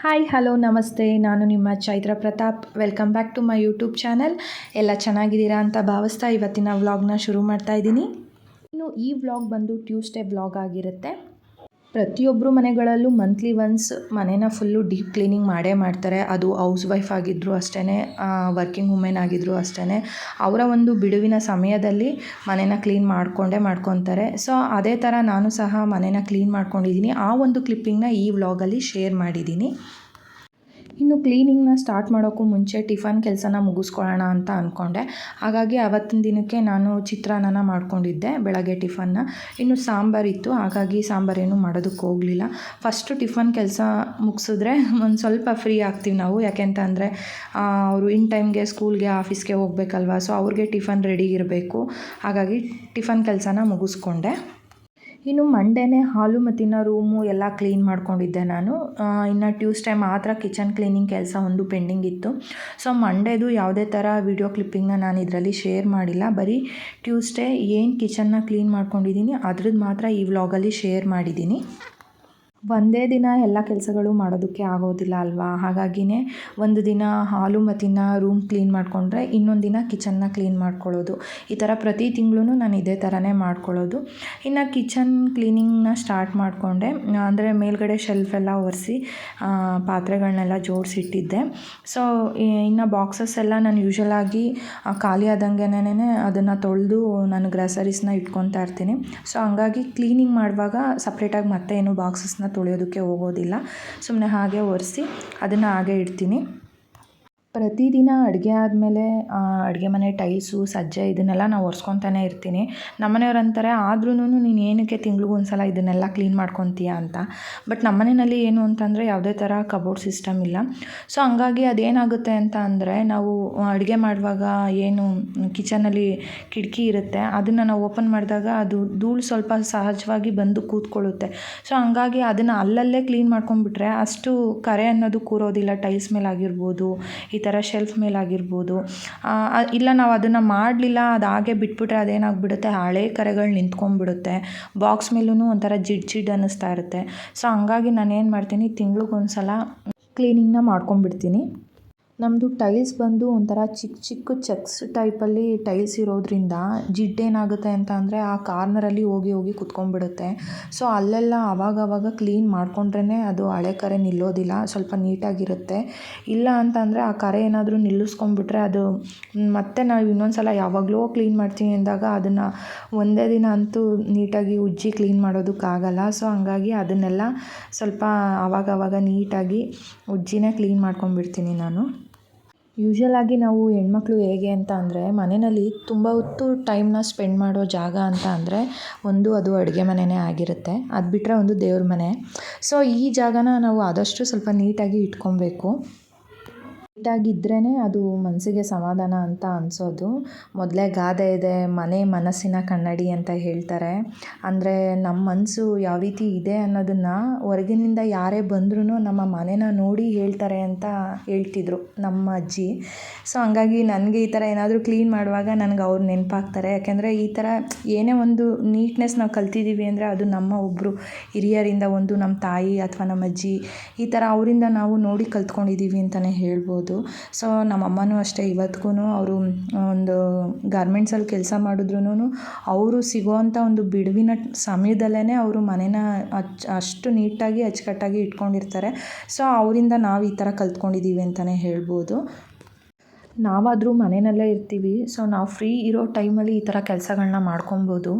Hi hello ನಮಸ್ತೆ. ನಾನು ನಿಮ್ಮ Chaitra Pratap. Welcome back to my YouTube channel ಎಲ್ಲ ಚೆನ್ನಾಗಿದ್ದೀರಾ ಅಂತ ಭಾವಿಸ್ತಾ ಇವತ್ತಿನ ವ್ಲಾಗ್ನ ಶುರು ಮಾಡ್ತಾ ಇದ್ದೀನಿ. ಇನ್ನು ಈ ವ್ಲಾಗ್ ಬಂದು ಟ್ಯೂಸ್ಡೇ ವ್ಲಾಗ್ ಆಗಿರುತ್ತೆ. ಪ್ರತಿಯೊಬ್ಬರು ಮನೆಗಳಲ್ಲೂ ಮಂತ್ಲಿ ಒನ್ಸ್ ಮನೇನ ಫುಲ್ಲು ಡೀಪ್ ಕ್ಲೀನಿಂಗ್ ಮಾಡೇ ಮಾಡ್ತಾರೆ. ಅದು ಹೌಸ್ ವೈಫ್ ಆಗಿದ್ದರೂ ಅಷ್ಟೇ ವರ್ಕಿಂಗ್ ವುಮೆನ್ ಆಗಿದ್ದರೂ ಅಷ್ಟೇ ಅವರ ಒಂದು ಬಿಡುವಿನ ಸಮಯದಲ್ಲಿ ಮನೇನ ಕ್ಲೀನ್ ಮಾಡಿಕೊಂಡೇ ಮಾಡ್ಕೊತಾರೆ. ಸೊ ಅದೇ ಥರ ನಾನು ಸಹ ಮನೇನ ಕ್ಲೀನ್ ಮಾಡ್ಕೊಂಡಿದ್ದೀನಿ. ಆ ಒಂದು ಕ್ಲಿಪ್ಪಿಂಗ್ನ ಈ ವ್ಲಾಗಲ್ಲಿ ಶೇರ್ ಮಾಡಿದ್ದೀನಿ. ಇನ್ನು ಕ್ಲೀನಿಂಗ್ನ ಸ್ಟಾರ್ಟ್ ಮಾಡೋಕ್ಕೂ ಮುಂಚೆ ಟಿಫನ್ ಕೆಲಸನ ಮುಗಿಸ್ಕೊಳ್ಳೋಣ ಅಂತ ಅಂದ್ಕೊಂಡೆ ಹಾಗಾಗಿ ಅವತ್ತಿನ ದಿನಕ್ಕೆ ನಾನು ಚಿತ್ರಾನ್ನನ ಮಾಡ್ಕೊಂಡಿದ್ದೆ, ಬೆಳಗ್ಗೆ ಟಿಫನ್ನ. ಇನ್ನು ಸಾಂಬಾರಿತ್ತು ಹಾಗಾಗಿ ಸಾಂಬಾರೇನು ಮಾಡೋದಕ್ಕೆ ಹೋಗಲಿಲ್ಲ. ಫಸ್ಟು ಟಿಫನ್ ಕೆಲಸ ಮುಗಿಸಿದ್ರೆ ಒಂದು ಸ್ವಲ್ಪ ಫ್ರೀ ಆಗ್ತೀವಿ ನಾವು. ಯಾಕೆಂತ ಅಂದರೆ ಅವರು ಇನ್ ಟೈಮ್ಗೆ ಸ್ಕೂಲ್ಗೆ, ಆಫೀಸ್ಗೆ ಹೋಗ್ಬೇಕಲ್ವ, ಸೊ ಅವ್ರಿಗೆ ಟಿಫನ್ ರೆಡಿ ಇರಬೇಕು. ಹಾಗಾಗಿ ಟಿಫನ್ ಕೆಲಸನ ಮುಗಿಸ್ಕೊಂಡೆ. ಇನ್ನು ಮಂಡೇನೇ ಹಾಲು ಮತ್ತಿನ್ನ ರೂಮು ಎಲ್ಲ ಕ್ಲೀನ್ ಮಾಡ್ಕೊಂಡಿದ್ದೆ ನಾನು. ಇನ್ನು ಟ್ಯೂಸ್ಡೇ ಮಾತ್ರ ಕಿಚನ್ ಕ್ಲೀನಿಂಗ್ ಕೆಲಸ ಒಂದು ಪೆಂಡಿಂಗ್ ಇತ್ತು. ಸೊ ಮಂಡೇದು ಯಾವುದೇ ಥರ ವಿಡಿಯೋ ಕ್ಲಿಪ್ಪಿಂಗ್ನ ನಾನು ಇದರಲ್ಲಿ ಶೇರ್ ಮಾಡಿಲ್ಲ. ಬರೀ ಟ್ಯೂಸ್ಡೇ ಏನು ಕಿಚನ್ನ ಕ್ಲೀನ್ ಮಾಡ್ಕೊಂಡಿದ್ದೀನಿ ಅದ್ರದ್ದು ಮಾತ್ರ ಈ ವ್ಲಾಗಲ್ಲಿ ಶೇರ್ ಮಾಡಿದ್ದೀನಿ ಒಂದೇ ದಿನ ಎಲ್ಲ ಕೆಲಸಗಳು ಮಾಡೋದಕ್ಕೆ ಆಗೋದಿಲ್ಲ ಅಲ್ವಾ? ಹಾಗಾಗಿನೇ ಒಂದು ದಿನ ಹಾಲು ಮತ್ತಿನ ರೂಮ್ ಕ್ಲೀನ್ ಮಾಡಿಕೊಂಡ್ರೆ ಇನ್ನೊಂದು ದಿನ ಕಿಚನ್ನ ಕ್ಲೀನ್ ಮಾಡ್ಕೊಳ್ಳೋದು. ಈ ಥರ ಪ್ರತಿ ತಿಂಗಳೂ ನಾನು ಇದೇ ಥರನೇ ಮಾಡ್ಕೊಳ್ಳೋದು. ಇನ್ನು ಕಿಚನ್ ಕ್ಲೀನಿಂಗ್ನ ಸ್ಟಾರ್ಟ್ ಮಾಡಿಕೊಂಡೆ. ಅಂದರೆ ಮೇಲ್ಗಡೆ ಶೆಲ್ಫ್ ಎಲ್ಲ ಒರೆಸಿ ಪಾತ್ರೆಗಳನ್ನೆಲ್ಲ ಜೋಡಿಸಿಟ್ಟಿದ್ದೆ. ಸೊ ಇನ್ನು ಬಾಕ್ಸಸ್ ಎಲ್ಲ ನಾನು ಯೂಶ್ವಲಾಗಿ ಖಾಲಿ ಆದಂಗೆನೇ ಅದನ್ನು ತೊಳೆದು ನಾನು ಗ್ರಾಸರೀಸ್ನ ಇಟ್ಕೊತಾ ಇರ್ತೀನಿ. ಸೊ ಹಂಗಾಗಿ ಕ್ಲೀನಿಂಗ್ ಮಾಡುವಾಗ ಸಪ್ರೇಟಾಗಿ ಮತ್ತೆ ಏನು ಬಾಕ್ಸಸ್ನ ತೊಳೆಯೋದಕ್ಕೆ ಹೋಗೋದಿಲ್ಲ. ಸುಮ್ಮನೆ ಹಾಗೆ ಒರೆಸಿ ಅದನ್ನು ಹಾಗೆ ಇಡ್ತೀನಿ. ಪ್ರತಿದಿನ ಅಡುಗೆ ಆದಮೇಲೆ ಅಡುಗೆ ಮನೆ ಟೈಲ್ಸು ಸಜ್ಜೆ ಇದನ್ನೆಲ್ಲ ನಾವು ಒರೆಸ್ಕೊತಾನೆ ಇರ್ತೀನಿ. ನಮ್ಮನೆಯವ್ರು ಅಂತಾರೆ ಆದ್ರೂ ನೀನು ಏನಕ್ಕೆ ತಿಂಗ್ಳಿಗೊಂದ್ಸಲ ಇದನ್ನೆಲ್ಲ ಕ್ಲೀನ್ ಮಾಡ್ಕೊತೀಯ? ಅಂತ. ಬಟ್ ನಮ್ಮ ಮನೆಯಲ್ಲಿ ಏನು ಅಂತಂದರೆ ಯಾವುದೇ ಥರ ಕಬೋರ್ಡ್ ಸಿಸ್ಟಮ್ ಇಲ್ಲ. ಸೊ ಹಂಗಾಗಿ ಅದೇನಾಗುತ್ತೆ ಅಂತ ಅಂದರೆ, ನಾವು ಅಡುಗೆ ಮಾಡುವಾಗ ಏನು ಕಿಚನಲ್ಲಿ ಕಿಟಕಿ ಇರುತ್ತೆ, ಅದನ್ನು ನಾವು ಓಪನ್ ಮಾಡಿದಾಗ ಅದು ಧೂಳು ಸ್ವಲ್ಪ ಸಹಜವಾಗಿ ಬಂದು ಕೂತ್ಕೊಳ್ಳುತ್ತೆ. ಸೊ ಹಂಗಾಗಿ ಅದನ್ನು ಅಲ್ಲಲ್ಲೇ ಕ್ಲೀನ್ ಮಾಡ್ಕೊಂಡ್ಬಿಟ್ರೆ ಅಷ್ಟು ಕರೆ ಅನ್ನೋದು ಕೂರೋದಿಲ್ಲ ಟೈಲ್ಸ್ ಮೇಲೆ ಆಗಿರ್ಬೋದು ಈ ಥರ ಶೆಲ್ಫ್ ಮೇಲಾಗಿರ್ಬೋದು ಇಲ್ಲ ನಾವು ಅದನ್ನು ಮಾಡಲಿಲ್ಲ, ಅದು ಹಾಗೆ ಬಿಟ್ಬಿಟ್ರೆ ಅದೇನಾಗ್ಬಿಡುತ್ತೆ? ಹಳೆ ಕರೆಗಳು ನಿಂತ್ಕೊಂಡ್ಬಿಡುತ್ತೆ. ಬಾಕ್ಸ್ ಮೇಲೂ ಒಂಥರ ಜಿಡ್ ಜಿಡ್ ಅನ್ನಿಸ್ತಾ ಇರುತ್ತೆ. ಸೊ ಹಂಗಾಗಿ ನಾನು ಏನು ಮಾಡ್ತೀನಿ ತಿಂಗ್ಳಿಗೊಂದು ಸಲ ಕ್ಲೀನಿಂಗ್ನ ಮಾಡ್ಕೊಂಬಿಡ್ತೀನಿ ನಮ್ಮದು ಟೈಲ್ಸ್ ಬಂದು ಒಂಥರ ಚಿಕ್ಕ ಚಿಕ್ಕ ಚೆಕ್ಸ್ ಟೈಪಲ್ಲಿ ಟೈಲ್ಸ್ ಇರೋದ್ರಿಂದ ಜಿಡ್ಡೇನಾಗುತ್ತೆ ಅಂತ ಅಂದರೆ ಆ ಕಾರ್ನರಲ್ಲಿ ಹೋಗಿ ಹೋಗಿ ಕುತ್ಕೊಂಡ್ಬಿಡುತ್ತೆ. ಸೊ ಅಲ್ಲೆಲ್ಲ ಆವಾಗವಾಗ ಕ್ಲೀನ್ ಮಾಡಿಕೊಂಡ್ರೇ ಅದು ಹಳೆ ಕರೆ ನಿಲ್ಲೋದಿಲ್ಲ, ಸ್ವಲ್ಪ ನೀಟಾಗಿರುತ್ತೆ. ಇಲ್ಲ ಅಂತಂದರೆ ಆ ಕರೆ ಏನಾದರೂ ನಿಲ್ಲಿಸ್ಕೊಂಡ್ಬಿಟ್ರೆ ಅದು ಮತ್ತೆ ನಾವು ಇನ್ನೊಂದು ಸಲ ಯಾವಾಗಲೋ ಕ್ಲೀನ್ ಮಾಡ್ತೀನಿ ಅಂದಾಗ ಅದನ್ನು ಒಂದೇ ದಿನ ಅಂತೂ ನೀಟಾಗಿ ಉಜ್ಜಿ ಕ್ಲೀನ್ ಮಾಡೋದಕ್ಕಾಗಲ್ಲ ಸೊ ಹಂಗಾಗಿ ಅದನ್ನೆಲ್ಲ ಸ್ವಲ್ಪ ಆವಾಗವಾಗ ನೀಟಾಗಿ ಉಜ್ಜಿನೇ ಕ್ಲೀನ್ ಮಾಡ್ಕೊಂಡ್ಬಿಡ್ತೀನಿ ನಾನು. ಯೂಶ್ವಲಾಗಿ ನಾವು ಹೆಣ್ಮಕ್ಳು ಹೇಗೆ ಅಂತ ಅಂದರೆ ಮನೆಯಲ್ಲಿ ತುಂಬ ಹೊತ್ತು ಟೈಮ್ನ ಸ್ಪೆಂಡ್ ಮಾಡೋ ಜಾಗ ಅಂತ ಅಂದರೆ ಒಂದು ಅದು ಅಡುಗೆ ಮನೆಯೇ ಆಗಿರುತ್ತೆ. ಅದು ಬಿಟ್ಟರೆ ಒಂದು ದೇವ್ರ ಮನೆ. ಸೊ ಈ ಜಾಗನ ನಾವು ಆದಷ್ಟು ಸ್ವಲ್ಪ ನೀಟಾಗಿ ಇಟ್ಕೊಬೇಕು. ನೀಟಾಗಿದ್ರೇ ಅದು ಮನಸ್ಸಿಗೆ ಸಮಾಧಾನ ಅಂತ ಅನಿಸೋದು. ಮೊದಲೇ ಗಾದೆ ಇದೆ, ಮನೆ ಮನಸ್ಸಿನ ಕನ್ನಡಿ ಅಂತ ಹೇಳ್ತಾರೆ. ಅಂದರೆ ನಮ್ಮ ಮನಸ್ಸು ಯಾವ ರೀತಿ ಇದೆ ಅನ್ನೋದನ್ನು ಹೊರಗಿನಿಂದ ಯಾರೇ ಬಂದ್ರೂ ನಮ್ಮ ಮನೆನ ನೋಡಿ ಹೇಳ್ತಾರೆ ಅಂತ ಹೇಳ್ತಿದ್ರು ನಮ್ಮ ಅಜ್ಜಿ. ಸೊ ಹಂಗಾಗಿ ನನಗೆ ಈ ಥರ ಏನಾದರೂ ಕ್ಲೀನ್ ಮಾಡುವಾಗ ನನಗೆ ಅವ್ರು ನೆನಪಾಗ್ತಾರೆ. ಯಾಕೆಂದರೆ ಈ ಥರ ಏನೇ ಒಂದು ನೀಟ್ನೆಸ್ ನಾವು ಕಲ್ತಿದ್ದೀವಿ ಅಂದರೆ ಅದು ನಮ್ಮ ಒಬ್ಬರು ಹಿರಿಯರಿಂದ ಒಂದು ನಮ್ಮ ತಾಯಿ ಅಥವಾ ನಮ್ಮ ಅಜ್ಜಿ ಈ ಥರ ಅವರಿಂದ ನಾವು ನೋಡಿ ಕಲ್ತ್ಕೊಂಡಿದ್ದೀವಿ ಅಂತಲೇ ಹೇಳ್ಬೋದು. ಸೊ ನಮ್ಮ ಅಮ್ಮನೂ ಅಷ್ಟೇ. ಇವತ್ತಿಗೂ ಅವರು ಒಂದು ಗಾರ್ಮೆಂಟ್ಸಲ್ಲಿ ಕೆಲಸ ಮಾಡಿದ್ರೂ ಅವರು ಸಿಗೋವಂಥ ಒಂದು ಬಿಡುವಿನ ಸಮಯದಲ್ಲೇ ಅವರು ಮನೇನ ಅಚ್, ಅಷ್ಟು ನೀಟಾಗಿ ಅಚ್ಚುಕಟ್ಟಾಗಿ ಇಟ್ಕೊಂಡಿರ್ತಾರೆ. ಸೊ ಅವರಿಂದ ನಾವು ಈ ಥರ ಕಲ್ತ್ಕೊಂಡಿದ್ದೀವಿ ಅಂತಲೇ ಹೇಳ್ಬೋದು. ನಾವಾದರೂ ಮನೆಯಲ್ಲೇ ಇರ್ತೀವಿ. ಸೊ ನಾವು ಫ್ರೀ ಇರೋ ಟೈಮಲ್ಲಿ ಈ ಥರ ಕೆಲಸಗಳನ್ನ ಮಾಡ್ಕೊಬೋದು.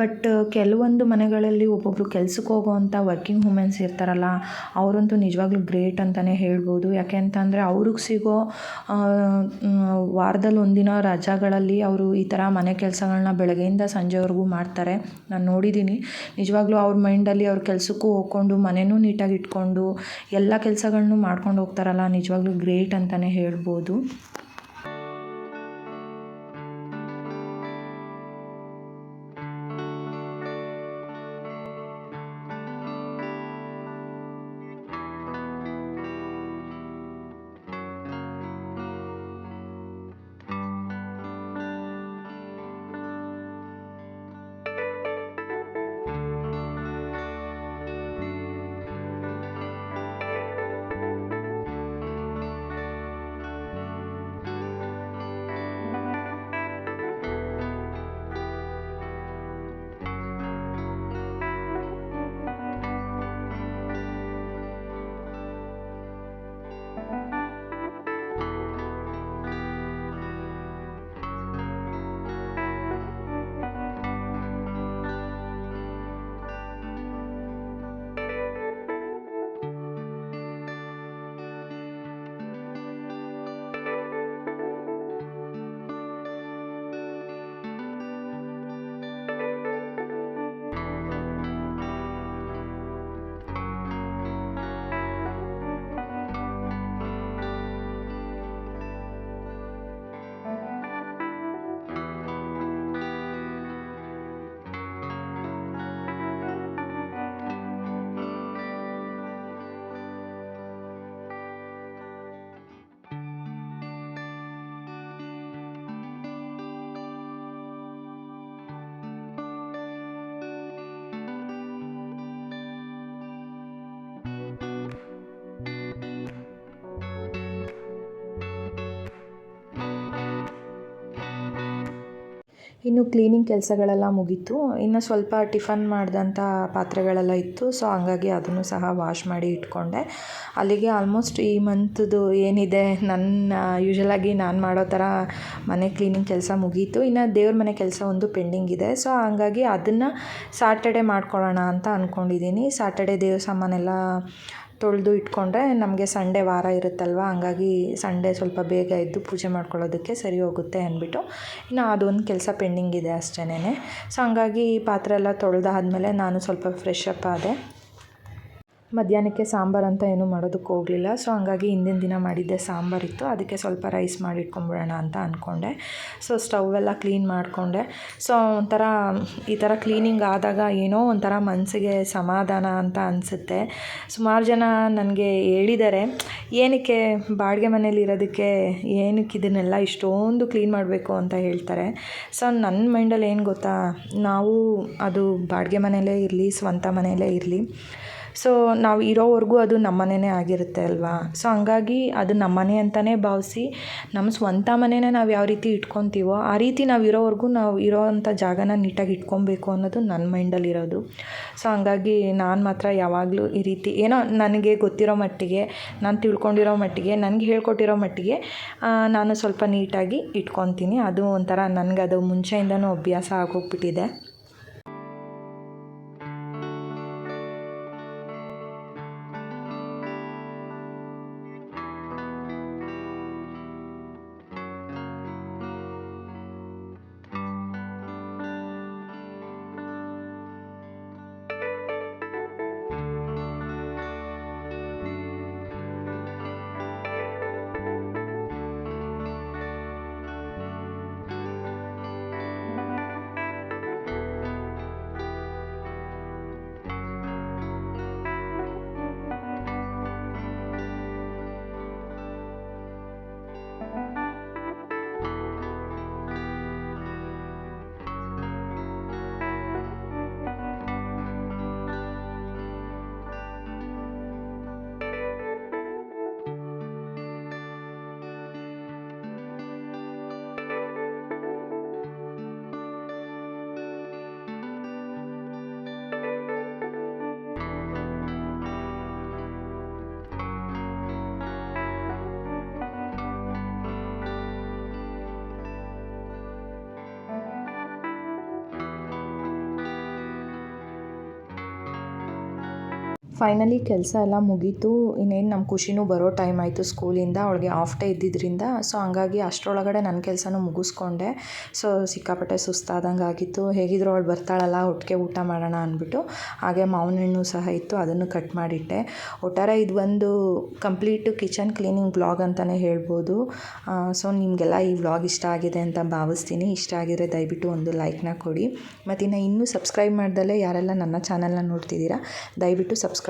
ಬಟ್ ಕೆಲವೊಂದು ಮನೆಗಳಲ್ಲಿ ಒಬ್ಬೊಬ್ಬರು ಕೆಲ್ಸಕ್ಕೆ ಹೋಗೋವಂಥ ವರ್ಕಿಂಗ್ ವುಮೆನ್ಸ್ ಇರ್ತಾರಲ್ಲ, ಅವರಂತೂ ನಿಜವಾಗ್ಲೂ ಗ್ರೇಟ್ ಅಂತಲೇ ಹೇಳ್ಬೋದು. ಯಾಕೆ ಅಂತಂದರೆ, ಅವ್ರಿಗೆ ಸಿಗೋ ವಾರದಲ್ಲಿ ಒಂದಿನ ರಜಾಗಳಲ್ಲಿ ಅವರು ಈ ಥರ ಮನೆ ಕೆಲಸಗಳನ್ನ ಬೆಳಗ್ಗೆಯಿಂದ ಸಂಜೆವರೆಗೂ ಮಾಡ್ತಾರೆ. ನಾನು ನೋಡಿದ್ದೀನಿ ನಿಜವಾಗ್ಲೂ ಅವ್ರ ಮೈಂಡಲ್ಲಿ ಅವ್ರ ಕೆಲಸಕ್ಕೂ ಹೋಗ್ಕೊಂಡು ಮನೆಯೂ ನೀಟಾಗಿ ಇಟ್ಕೊಂಡು, ಎಲ್ಲ ಕೆಲಸಗಳನ್ನೂ ಮಾಡ್ಕೊಂಡು ಹೋಗ್ತಾರಲ್ಲ, ನಿಜವಾಗ್ಲೂ ಗ್ರೇಟ್ ಅಂತಲೇ ಹೇಳ್ಬೋದು. ಇನ್ನು ಕ್ಲೀನಿಂಗ್ ಕೆಲಸಗಳೆಲ್ಲ ಮುಗೀತು. ಇನ್ನು ಸ್ವಲ್ಪ ಟಿಫನ್ ಮಾಡಿದಂಥ ಪಾತ್ರೆಗಳೆಲ್ಲ ಇತ್ತು. ಸೊ, ಹಂಗಾಗಿ ಅದನ್ನು ಸಹ ವಾಶ್ ಮಾಡಿ ಇಟ್ಕೊಂಡೆ. ಅಲ್ಲಿಗೆ ಆಲ್ಮೋಸ್ಟ್ ಈ ಮಂತ್ದು ಏನಿದೆ, ನನ್ನ ಯೂಶ್ವಲಾಗಿ ನಾನು ಮಾಡೋ ಥರ ಮನೆ ಕ್ಲೀನಿಂಗ್ ಕೆಲಸ ಮುಗೀತು. ಇನ್ನು ದೇವ್ರ ಮನೆ ಕೆಲಸ ಒಂದು ಪೆಂಡಿಂಗ್ ಇದೆ. ಸೊ, ಹಂಗಾಗಿ ಅದನ್ನು ಸಾಟರ್ಡೆ ಮಾಡ್ಕೊಳ್ಳೋಣ ಅಂತ ಅಂದ್ಕೊಂಡಿದ್ದೀನಿ ಸಾಟರ್ಡೆ ದೇವ್ರ ಸಾಮಾನೆಲ್ಲ ತೊಳೆದು ಇಟ್ಕೊಂಡ್ರೆ ನಮಗೆ ಸಂಡೇ ವಾರ ಇರುತ್ತಲ್ವ? ಹಂಗಾಗಿ ಸಂಡೇ ಸ್ವಲ್ಪ ಬೇಗ ಎದ್ದು ಪೂಜೆ ಮಾಡ್ಕೊಳ್ಳೋದಕ್ಕೆ ಸರಿ ಹೋಗುತ್ತೆ ಅಂದ್ಬಿಟ್ಟು ಇನ್ನು ಅದೊಂದು ಕೆಲಸ ಪೆಂಡಿಂಗ್ ಇದೆ ಅಷ್ಟೇನೆ ಸೊ ಹಂಗಾಗಿ ಪಾತ್ರೆ ಎಲ್ಲ ತೊಳೆದಾದ್ಮೇಲೆ ನಾನು ಸ್ವಲ್ಪ ಫ್ರೆಶ್ ಅಪ್ ಆದೆ. ಮಧ್ಯಾಹ್ನಕ್ಕೆ ಸಾಂಬಾರು ಅಂತ ಏನೂ ಮಾಡೋದಕ್ಕೆ ಹೋಗಲಿಲ್ಲ. ಸೊ ಹಂಗಾಗಿ ಹಿಂದಿನ ದಿನ ಮಾಡಿದ್ದೆ ಸಾಂಬಾರಿತ್ತು ಅದಕ್ಕೆ ಸ್ವಲ್ಪ ರೈಸ್ ಮಾಡಿ ಇಟ್ಕೊಂಬಿಡೋಣ ಅಂತ ಅಂದ್ಕೊಂಡೆ ಸೊ ಸ್ಟವ್ ಎಲ್ಲ ಕ್ಲೀನ್ ಮಾಡಿಕೊಂಡೆ. ಸೊ ಒಂಥರ, ಈ ಥರ ಕ್ಲೀನಿಂಗ್ ಆದಾಗ ಏನೋ ಒಂಥರ ಮನಸ್ಸಿಗೆ ಸಮಾಧಾನ ಅಂತ ಅನಿಸುತ್ತೆ. ಸುಮಾರು ಜನ ನನಗೆ ಹೇಳಿದ್ದಾರೆ, ಏನಕ್ಕೆ ಬಾಡಿಗೆ ಮನೇಲಿ ಇರೋದಕ್ಕೆ ಏನಕ್ಕೆ ಇದನ್ನೆಲ್ಲ ಇಷ್ಟೊಂದು ಕ್ಲೀನ್ ಮಾಡಬೇಕು ಅಂತ ಹೇಳ್ತಾರೆ. ಸೊ ನನ್ನ ಮೈಂಡಲ್ಲಿ ಏನು ಗೊತ್ತಾ, ನಾವು ಅದು ಬಾಡಿಗೆ ಮನೆಯಲ್ಲೇ ಇರಲಿ, ಸ್ವಂತ ಮನೆಯಲ್ಲೇ ಇರಲಿ. ಸೊ ನಾವು ಇರೋವರೆಗೂ ಅದು ನಮ್ಮ ಮನೆಯೇ ಆಗಿರುತ್ತೆ ಅಲ್ವಾ? ಸೊ ಹಂಗಾಗಿ ಅದು ನಮ್ಮ ಮನೆ ಅಂತಲೇ ಭಾವಿಸಿ ನಮ್ಮ ಸ್ವಂತ ಮನೆನೇ ನಾವು ಯಾವ ರೀತಿ ಇಟ್ಕೊತೀವೋ, ಆ ರೀತಿ ನಾವು ಇರೋವರೆಗೂ ನಾವು ಇರೋವಂಥ ಜಾಗನ ನೀಟಾಗಿ ಇಟ್ಕೊಬೇಕು ಅನ್ನೋದು ನನ್ನ ಮೈಂಡಲ್ಲಿರೋದು ಸೊ ಹಂಗಾಗಿ ನಾನು ಮಾತ್ರ ಯಾವಾಗಲೂ ಈ ರೀತಿ, ಏನೋ ನನಗೆ ಗೊತ್ತಿರೋ ಮಟ್ಟಿಗೆ, ನಾನು ತಿಳ್ಕೊಂಡಿರೋ ಮಟ್ಟಿಗೆ, ನನಗೆ ಹೇಳ್ಕೊಟ್ಟಿರೋ ಮಟ್ಟಿಗೆ ನಾನು ಸ್ವಲ್ಪ ನೀಟಾಗಿ ಇಟ್ಕೊತೀನಿ. ಅದು ಒಂಥರ ನನಗದು ಮುಂಚೆಯಿಂದನೂ ಅಭ್ಯಾಸ ಆಗೋಗ್ಬಿಟ್ಟಿದೆ. ಫೈನಲಿ ಕೆಲಸ ಎಲ್ಲ ಮುಗೀತು. ಇನ್ನೇನು ನಮ್ಮ ಖುಷಿನೂ ಬರೋ ಟೈಮ್ ಆಯಿತು ಸ್ಕೂಲಿಂದ ಅವಳಿಗೆ ಆಫ್ ಡೇ ಇದ್ದಿದ್ದರಿಂದ ಸೊ ಹಂಗಾಗಿ ಅಷ್ಟರೊಳಗಡೆ ನನ್ನ ಕೆಲಸನೂ ಮುಗಿಸ್ಕೊಂಡೆ. ಸೊ ಸಿಕ್ಕಾಪಟ್ಟೆ ಸುಸ್ತಾದಂಗೆ ಆಗಿತ್ತು. ಹೇಗಿದ್ರು ಅವಳು ಬರ್ತಾಳಲ್ಲ, ಒಟ್ಟಿಗೆ ಊಟ ಮಾಡೋಣ ಅಂದ್ಬಿಟ್ಟು. ಹಾಗೆ ಮಾವಿನ ಹಣ್ಣು ಸಹ ಇತ್ತು, ಅದನ್ನು ಕಟ್ ಮಾಡಿಟ್ಟೆ. ಒಟ್ಟಾರೆ ಇದು ಒಂದು ಕಂಪ್ಲೀಟು ಕಿಚನ್ ಕ್ಲೀನಿಂಗ್ ಬ್ಲಾಗ್ ಅಂತಲೇ ಹೇಳ್ಬೋದು. ಸೊ ನಿಮಗೆಲ್ಲ ಈ ವ್ಲಾಗ್ ಇಷ್ಟ ಆಗಿದೆ ಅಂತ ಭಾವಿಸ್ತೀನಿ. ಇಷ್ಟ ಆಗಿದ್ರೆ ದಯವಿಟ್ಟು ಒಂದು ಲೈಕ್ನ ಕೊಡಿ. ಮತ್ತು ಇನ್ನು ಇನ್ನೂ ಸಬ್ಸ್ಕ್ರೈಬ್ ಮಾಡ್ದಲೇ ಯಾರೆಲ್ಲ ನನ್ನ ಚಾನಲ್ನ ನೋಡ್ತಿದ್ದೀರಾ, ದಯವಿಟ್ಟು